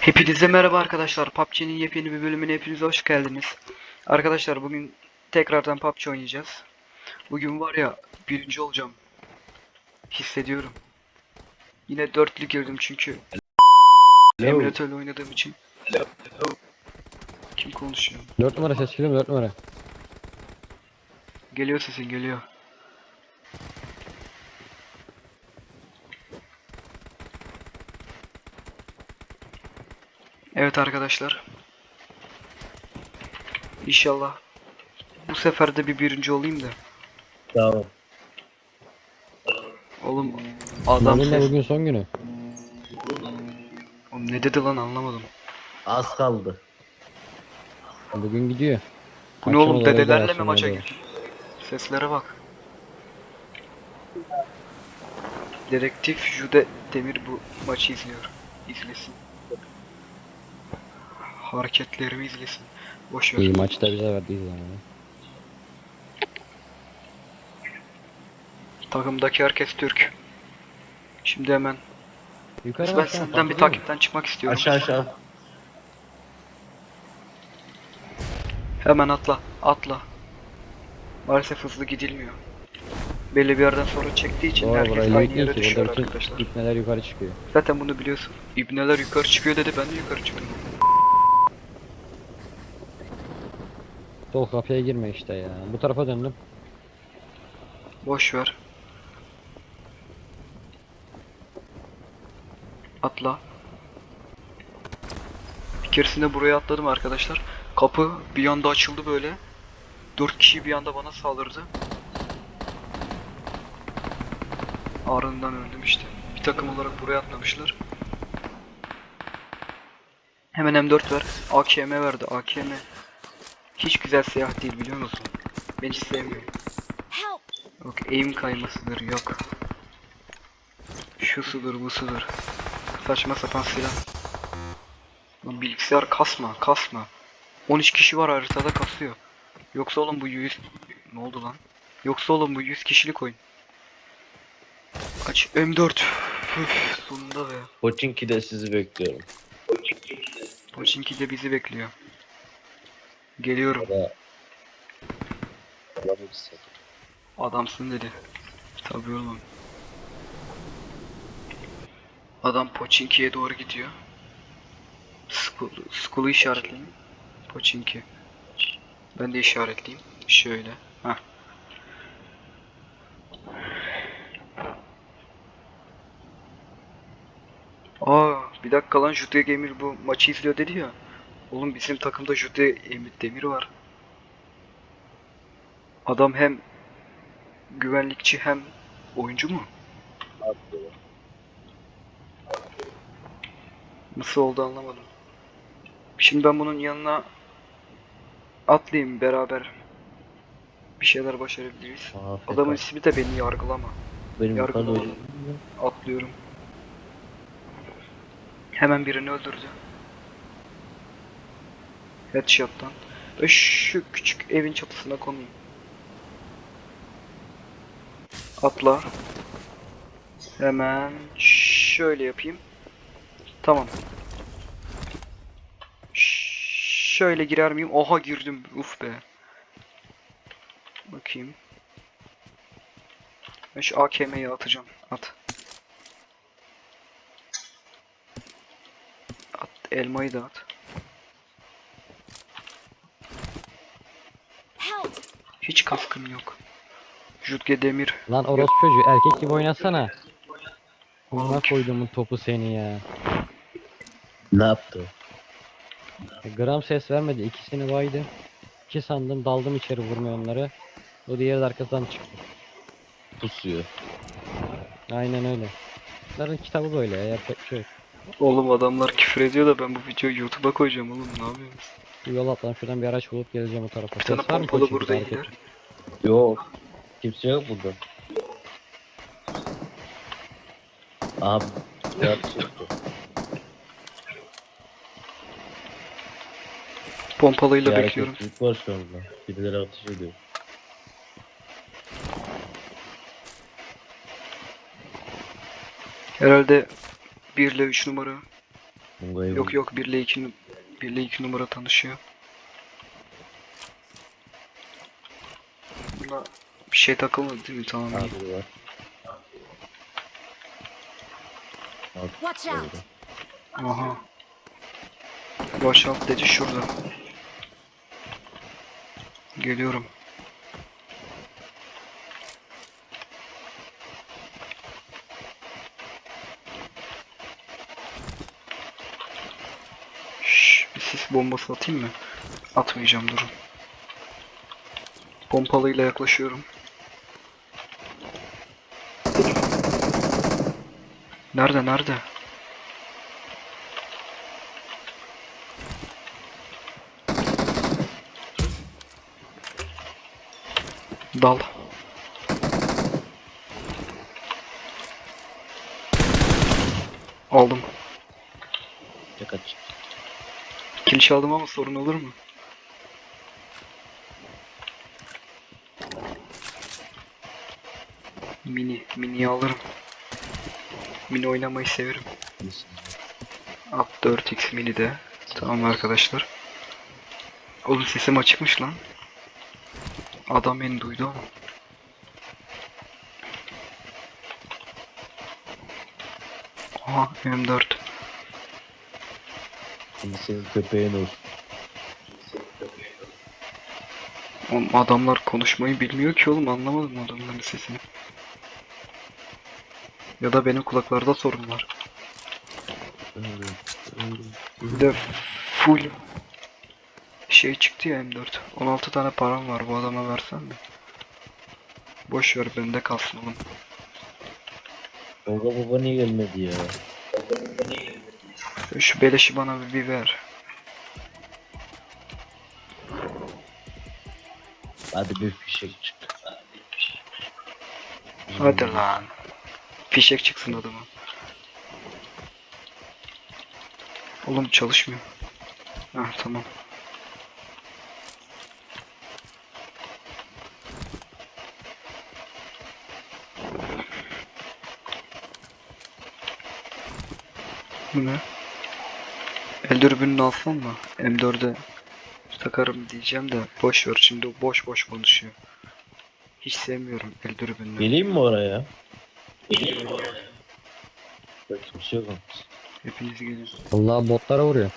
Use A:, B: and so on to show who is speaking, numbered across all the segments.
A: Hepinize merhaba arkadaşlar. PUBG'nin yepyeni bir bölümüne hepiniz hoş geldiniz. Arkadaşlar bugün tekrardan PUBG oynayacağız. Bugün var ya birinci olacağım. Hissediyorum. Yine dörtlü girdim çünkü emülatörle oynadığım için. Kim konuşuyor?
B: 4 numara ses geliyor mu 4 numara?
A: Geliyor sesin geliyor. Evet arkadaşlar. İnşallah bu sefer de bir birinci olayım da.
C: Tamam.
A: Oğlum adam
B: Malum da
A: ses...
B: bugün son günü.
A: Oğlum ne dedi lan anlamadım.
C: Az kaldı.
B: Bugün gidiyor.
A: Bu ne
B: Akşam
A: oğlum
B: olarak
A: dedelerle mi
B: akşam
A: maça girdin? Seslere bak. Dedektif Jude Demir bu maçı izliyor. İzlesin. Hareketlerimi izlesin. Boş ver.
B: İyi maçta bize verdiği zaman. ya.
A: Takımdaki herkes Türk. Şimdi hemen
B: Yukarı
A: ben senden bir takipten çıkmak istiyorum.
C: Aşağı aşağı.
A: Hemen atla, atla. Maalesef hızlı gidilmiyor. Belli bir yerden sonra çektiği için
B: Doğru
A: herkes aynı yere düşüyor arkadaşlar.
B: ipneler yukarı çıkıyor.
A: Zaten bunu biliyorsun. İbneler yukarı çıkıyor dedi ben de yukarı çıktım.
B: Sol kapıya girme işte ya. Bu tarafa döndüm.
A: Boş ver. Atla. Bir keresinde buraya atladım arkadaşlar. Kapı bir anda açıldı böyle. Dört kişi bir anda bana saldırdı. Ardından öldüm işte. Bir takım olarak buraya atlamışlar. Hemen M4 ver. AKM verdi. AKM. Hiç güzel silah değil biliyor musun? Ben hiç sevmiyorum. Yok aim kaymasıdır yok. Şusudur busudur. Saçma sapan silah. Lan bilgisayar kasma kasma. 13 kişi var haritada kasıyor. Yoksa oğlum bu 100... Ne oldu lan? Yoksa oğlum bu 100 kişilik oyun. Kaç? M4. Üf, sonunda be.
C: Pochinki'de sizi bekliyorum.
A: Pochinki de bizi bekliyor. Geliyorum. Adamsın dedi. Tabii oğlum. Adam Pochinki'ye doğru gidiyor. School, school'u işaretleyin. Pochinki. Ben de işaretleyeyim. Şöyle. Heh. Aa, bir dakika lan Jude Demir bu maçı izliyor dedi ya. Oğlum bizim takımda Jude Emir Demir var. Adam hem güvenlikçi hem oyuncu mu? Nasıl oldu anlamadım. Şimdi ben bunun yanına atlayayım beraber. Bir şeyler başarabiliriz.
C: Afk.
A: Adamın ismi de beni yargılama.
C: benim
A: yargılama. Atlıyorum. Hemen birini öldürdü. Headshot'tan. Ve şu küçük evin çatısına konayım. Atla. Hemen şöyle yapayım. Tamam. Ş- Şöyle girer miyim? Oha girdim. Uf be. Bakayım. Ben şu AKM'yi atacağım. At. At. Elmayı da at. Hiç kaskım yok. Jutge demir.
B: Lan orospu çocuğu erkek gibi oynasana. Ona koyduğumun topu seni ya.
C: Ne yaptı?
B: Gram ses vermedi. İkisini baydı. İki sandım daldım içeri vurmaya onları. O diğeri de arkasından çıktı.
C: Pusuyor.
B: Aynen öyle. Bunların kitabı böyle ya yapacak bir şey yok.
A: Oğlum adamlar küfür ediyor da ben bu videoyu YouTube'a koyacağım oğlum ne yapıyorsunuz?
B: Bir yol atlan şuradan bir araç bulup geleceğim o tarafa.
A: Bir tane
B: Ses var mı
A: pompalı
B: koçum?
A: burada gider.
C: Yok. Kimse yok burada. Abi. Dört çıktı.
A: Pompalıyla
C: Bir
A: bekliyorum.
C: hareketlilik var şu anda. Birileri ateş ediyor.
A: Herhalde 1 ile 3 numara Yok yok 1 ile 2 1 ile 2 numara tanışıyor. Buna bir şey takılmadı değil mi? Tamam iyi.
C: Abi var. Alt
D: Watch out.
A: Aha. Dedi şurada. Geliyorum. Şşş, bir sis bombası atayım mı? Atmayacağım durun. Pompalıyla yaklaşıyorum. Nerede nerede? Dal. Aldım. Çaldım ama sorun olur mu? Mini, mini alırım. Mini oynamayı severim. At 4x mini de. Tamam arkadaşlar. Oğlum sesim açıkmış lan. Adam beni duydu ama. Aha M4.
C: Şimdi senin köpeğin olsun.
A: Oğlum adamlar konuşmayı bilmiyor ki oğlum anlamadım adamların sesini. Ya da benim kulaklarda sorun var. Bir de full şey çıktı ya M4. 16 tane param var bu adama versen mi? Boş ver bende kalsın oğlum.
C: Tolga baba niye gelmedi ya?
A: Şu beleşi bana bir, ver.
C: Hadi bir fişek çık.
A: Hadi lan. Fişek çıksın adama. Oğlum çalışmıyor. Hah tamam. Bu ne? El dürbününü alsam mı? M4'e takarım diyeceğim de boş ver şimdi boş boş konuşuyor. Hiç sevmiyorum el dürbününü.
C: Geleyim mi oraya? Bak bir şey yok.
A: Hepiniz gelin.
B: Allah botlara vuruyor.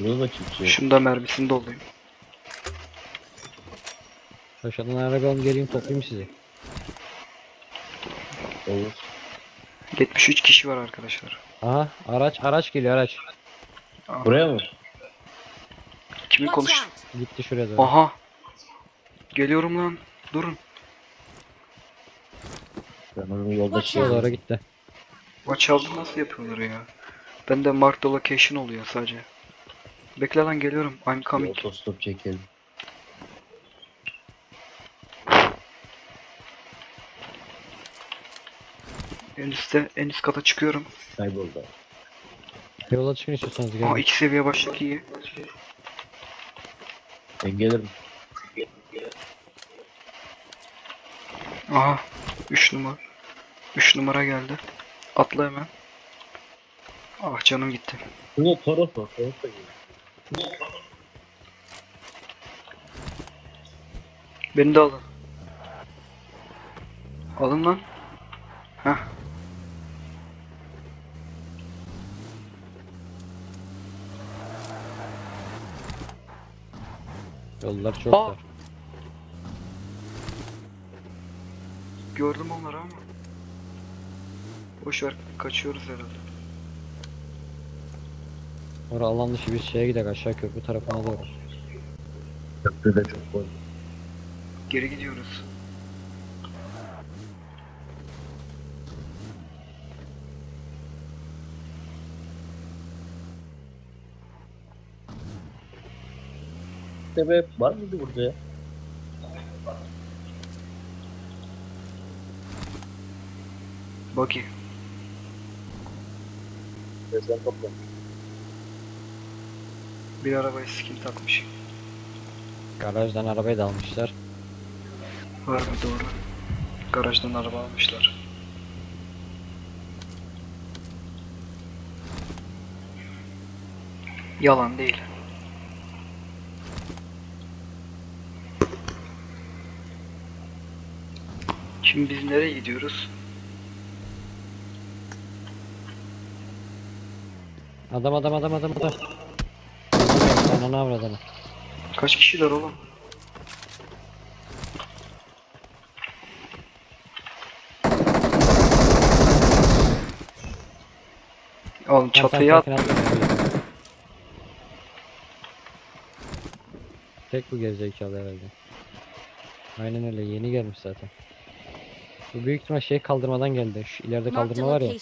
C: Bir şey yok.
A: Şunda mermisini dolayım.
B: Aşağıdan arabam geleyim toplayayım sizi.
C: Olur.
A: 73 kişi var arkadaşlar.
B: Aha araç araç geliyor araç.
C: Buraya mı?
D: Watch
A: Kimin konuş?
B: Gitti şuraya doğru.
A: Aha. Geliyorum lan. Durun.
C: Ben onun yolda
D: Watch
C: şey.
B: Şuraya doğru gitti.
A: Maç aldı nasıl yapıyorlar ya? Bende mark the location oluyor sadece. Bekle lan geliyorum. I'm coming.
C: otostop çekelim.
A: En üstte, en üst kata çıkıyorum.
C: Kayboldu.
B: Yola çıkın istiyorsanız
A: Aa
B: gelin.
A: iki seviye başlık iyi.
C: Ben gelirim.
A: Aha. 3 numara. 3 numara geldi. Atla hemen. Ah canım gitti.
C: Bunu Toros var. Toros da geliyor.
A: Beni de alın. Alın lan. Heh.
B: Yollar çok
A: Aa!
B: dar.
A: Gördüm onları ama. Boş ver kaçıyoruz herhalde.
B: Orada alan dışı bir şeye gidelim aşağı köprü tarafına doğru.
C: Köprüde çok var.
A: Geri gidiyoruz.
C: Tepe var mıydı burada ya?
A: Bakayım.
C: Sen topla.
A: Bir arabaya skin takmış.
B: Garajdan arabayı da almışlar.
A: Var mı doğru? Garajdan araba almışlar. Yalan değil. Şimdi biz nereye gidiyoruz?
B: Adam adam adam adam adam. Ananı avradını.
A: Kaç kişiler oğlum? Oğlum çatıya at.
B: Tek bu gerizekalı herhalde. Aynen öyle yeni gelmiş zaten. Bu büyük ihtimal şey kaldırmadan geldi. Şu ileride kaldırma var ya.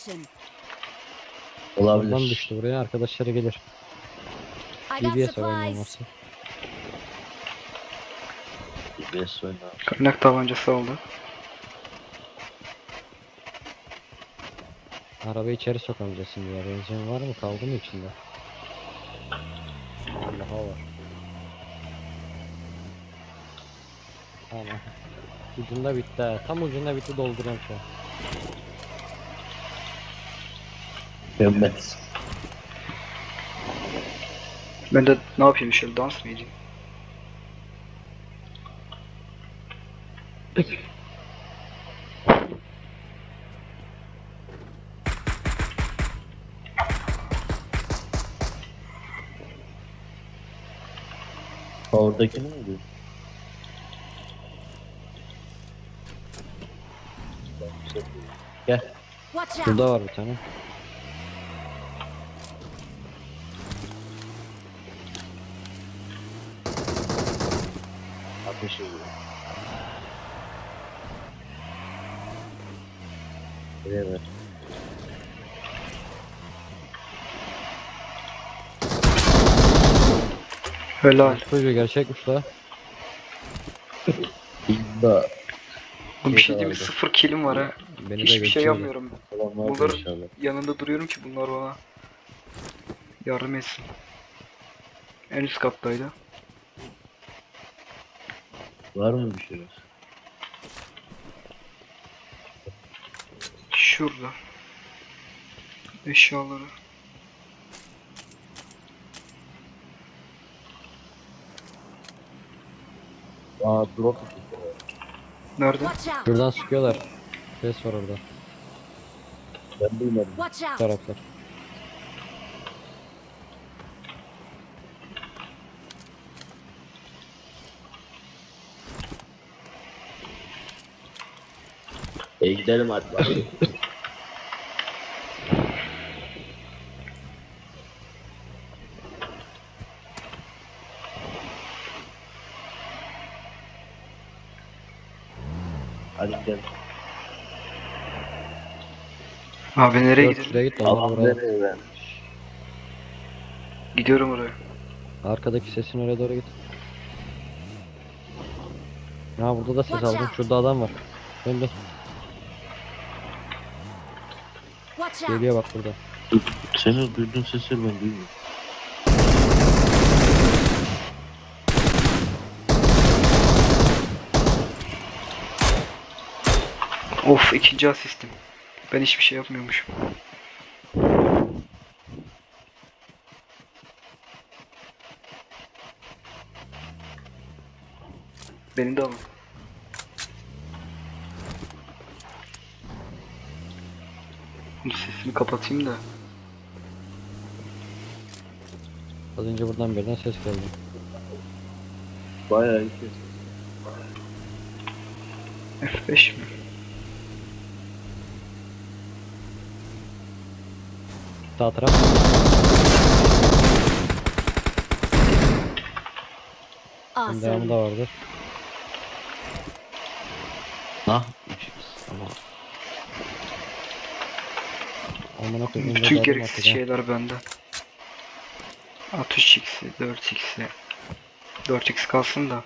B: Oradan
C: Olabilir.
B: düştü buraya arkadaşları gelir. DBS var oynaması.
C: DBS oyna.
A: Kaynak tabancası aldı.
B: Arabayı içeri sokamayacağız ya. Benzin var mı? Kaldı mı içinde? Allah'a var. Tamam. Ucunda bitti ha. Tam ucunda bitti dolduruyorum şu an.
C: Mükemmel.
A: Ben de ne yapayım şöyle dans mı edeyim?
C: Oradaki ne oluyor? Gel.
B: Burada var bir tane.
C: Ateş ediyor. Buraya ver.
A: Helal.
B: Çocuğu gerçekmiş la.
A: Bir şey değil mi? Sıfır kilim var ha.
B: Beni
A: Hiçbir şey yapmıyorum. Bunların
C: inşallah.
A: yanında duruyorum ki bunlar bana yardım etsin. En üst kattaydı.
C: Var mı bir şeyler?
A: Şurada. Eşyaları.
C: Aa drop.
A: Nerede?
B: Şuradan sıkıyorlar. Ses var orada.
C: Ben duymadım.
D: Watch out.
B: Taraflar.
C: E gidelim hadi bak. Hadi gidelim.
A: Abi nereye
B: Dört
A: gidelim?
B: şuraya git
C: Allah
B: vuralım.
C: nereye vermiş?
A: Gidiyorum oraya.
B: Arkadaki sesin oraya doğru git. Ya burada da ses
D: Watch
B: aldım.
D: out.
B: Şurada adam var. Dön dön.
D: Watch out.
B: Geliyor bak burada.
C: Senin duyduğun sesleri ben duymuyorum.
A: Of ikinci asistim. Ben hiçbir şey yapmıyormuşum. Beni de alın. Sesini kapatayım da.
B: Az önce buradan birden ses geldi.
C: Bayağı iyi ses.
A: F5 mi?
B: Sağ taraf. Bunun devamı
D: Awesome.
B: da vardır.
C: Ha?
B: Ama. Amına koyayım.
A: Bütün
B: adam
A: gereksiz
B: atacağım.
A: şeyler bende. 63x'i, 4x'i. 4x kalsın da.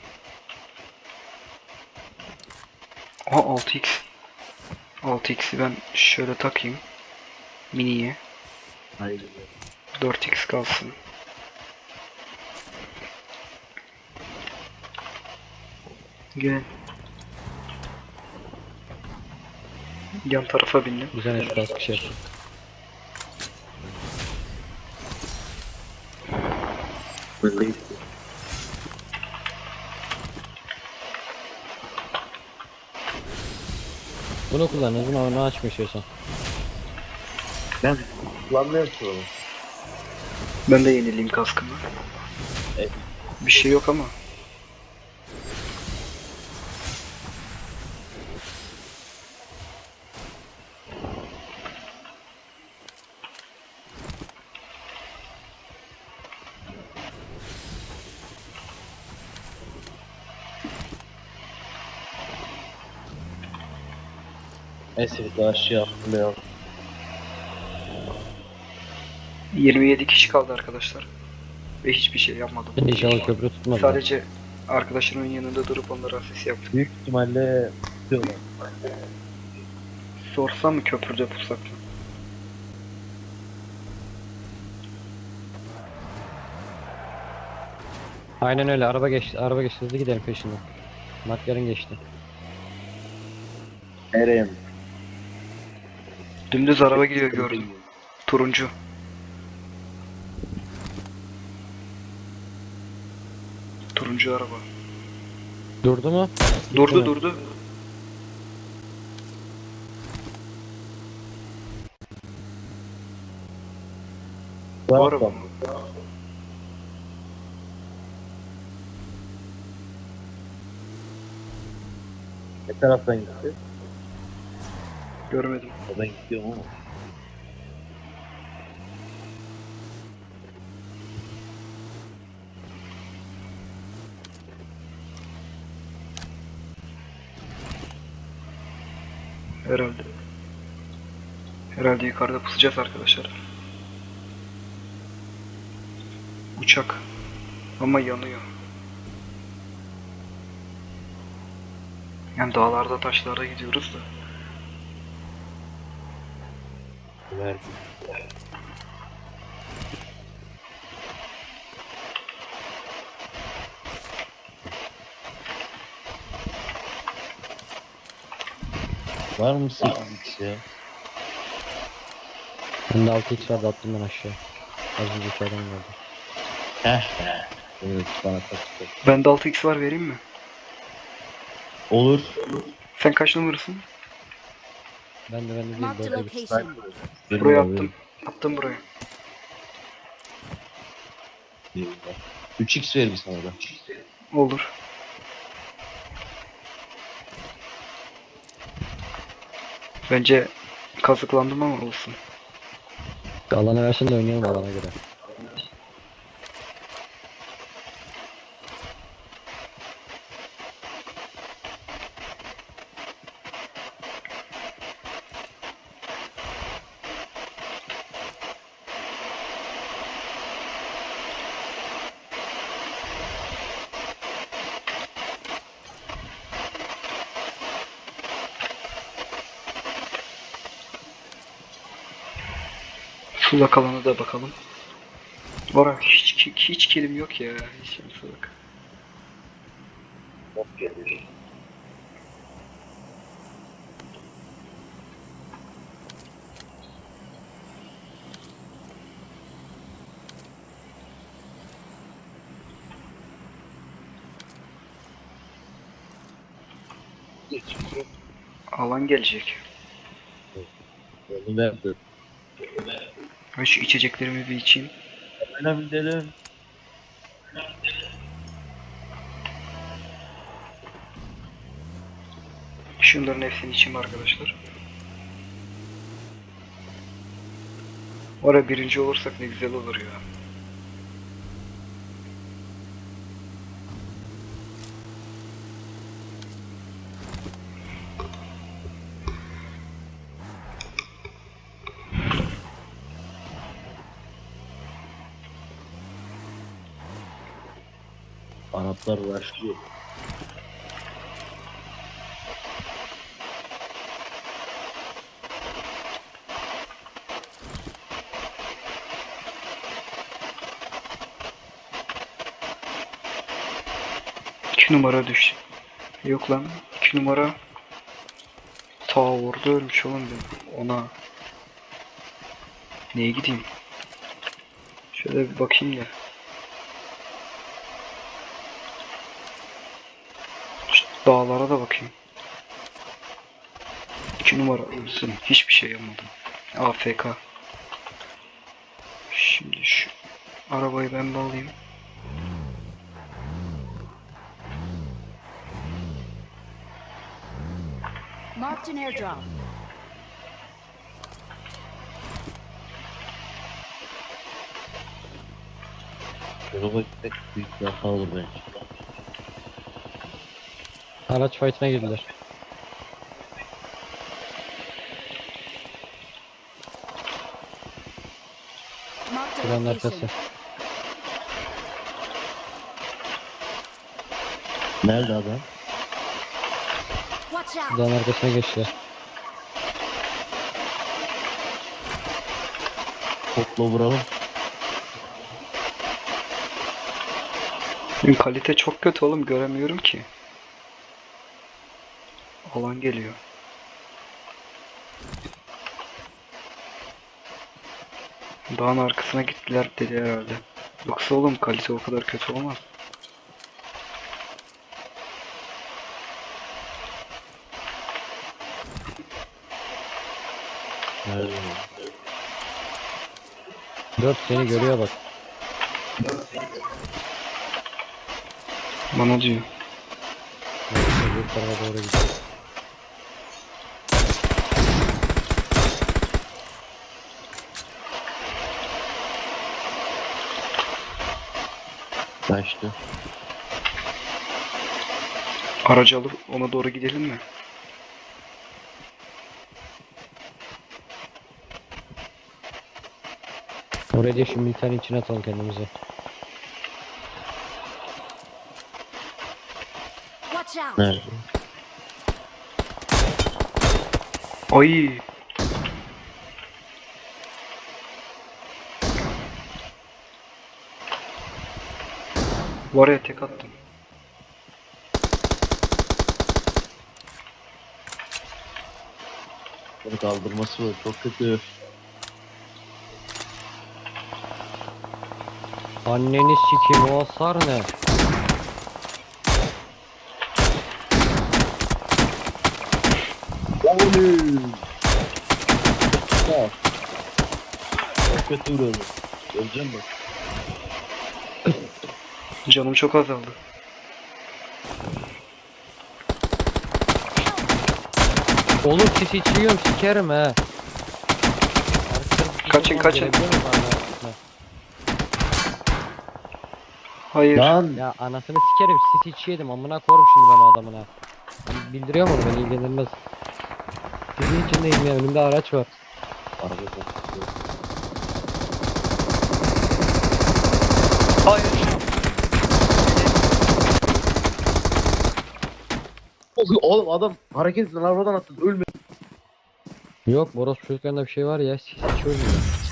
A: Aha 6x. 6x'i ben şöyle takayım. Mini'ye.
C: Hayır.
A: 4x kalsın. Gel. Yan tarafa bindim.
B: Bir tane şu kask şey yap.
C: Ben de gittim.
B: Bunu kullanırız. Bunu, onu açma istiyorsan.
C: Ben oğlum.
A: Ben de yenileyim kaskımı.
C: Evet.
A: Bir şey yok ama.
C: Neyse bir daha şey yaptım ya.
A: 27 kişi kaldı arkadaşlar. Ve hiçbir şey yapmadım.
B: İnşallah köprü tutmaz.
A: Sadece arkadaşlarımın yanında durup onlara asist yaptım.
C: Büyük ihtimalle tutuyorlar.
A: Sorsam mı köprüde pusak mı?
B: Aynen öyle. Araba geçti. Araba geçti. Hızlı gidelim peşinden. McLaren geçti.
C: Nereye?
A: Dümdüz araba gidiyor gördüm. Turuncu. Turuncu araba.
B: Durdu mu?
A: Durdu
B: mi?
A: durdu. Bu
C: Var
A: araba
C: mı? Ne taraftan gitti?
A: Görmedim.
C: Ben gidiyorum ama.
A: Herhalde. Herhalde yukarıda pusacağız arkadaşlar. Uçak. Ama yanıyor. Yani dağlarda taşlarda gidiyoruz da.
C: Verdim. Var mı 8x ya?
B: Bende 6x vardı attım ben aşağı. Az önceki adam geldi.
C: Heh. Evet bana kaçtı.
A: Bende 6x var vereyim mi?
C: Olur.
A: Sen kaç numarasın?
B: Ben de ben de değil.
D: Marked a
B: Dörde bir.
D: location.
A: Buraya attım. Attım buraya.
C: 3x ver bir sana da.
A: Olur. Bence kazıklandım ama olsun.
B: Alana versin de oynayalım alana göre.
A: Sulak alana da bakalım. Bora hiç, hiç kelim yok ya. Hiç sulak.
C: Geliyor.
A: Alan gelecek.
C: Onu verdi.
A: Ben şu içeceklerimi bir içeyim.
C: Öyle bilelim.
A: Şunların hepsini içeyim arkadaşlar. Oraya birinci olursak ne güzel olur ya.
C: Araplar başlıyor.
A: İki numara düş. Yok lan. iki numara. Ta orada ölmüş oğlum ben. Ona. Neye gideyim? Şöyle bir bakayım da. Dağlara da bakayım. 2 numara ölsün. Hiçbir şey yapmadım. AFK. Şimdi şu arabayı ben de alayım.
D: Marked an airdrop.
C: Yola gitmek büyük bir hata olur bence.
B: Araç fight'ına girdiler. Buranın arkası.
C: Nerede adam?
B: Buranın arkasına geçtiler.
C: Topla vuralım.
A: Kalite çok kötü oğlum göremiyorum ki. Alan geliyor. Dağın arkasına gittiler dedi herhalde. Yoksa oğlum kalite o kadar kötü olmaz.
C: Nerede?
B: Dört seni görüyor bak.
A: Bana diyor.
B: Neyse, tarafa doğru gidiyor.
C: Kaçtı.
A: Aracı alıp ona doğru gidelim mi?
B: Oraya diye şu militerin içine atalım kendimizi.
C: Nerede?
A: Ay. Var ya tek attım.
C: Bunu kaldırması var. Çok kötü.
B: Anneni sikeyim o hasar ne?
C: Oley! Çok kötü vuruyordu. Öleceğim bak.
A: Canım çok azaldı.
B: Oğlum sis içiyorum sikerim he.
A: Kaçın, kaçın. Hayır.
C: Lan!
B: Ya anasını sikerim sis içiyordum amına korum şimdi ben o adamına. Ben bildiriyor mu onu beni ilgilendirmez. Sizin içindeyim ya önümde araç var.
C: Araba.
A: Hayır.
C: Oğlum adam hareket eden arabadan attı. Ölmedi.
B: Yok Boros çocuklarında bir şey var ya içiyorum ya.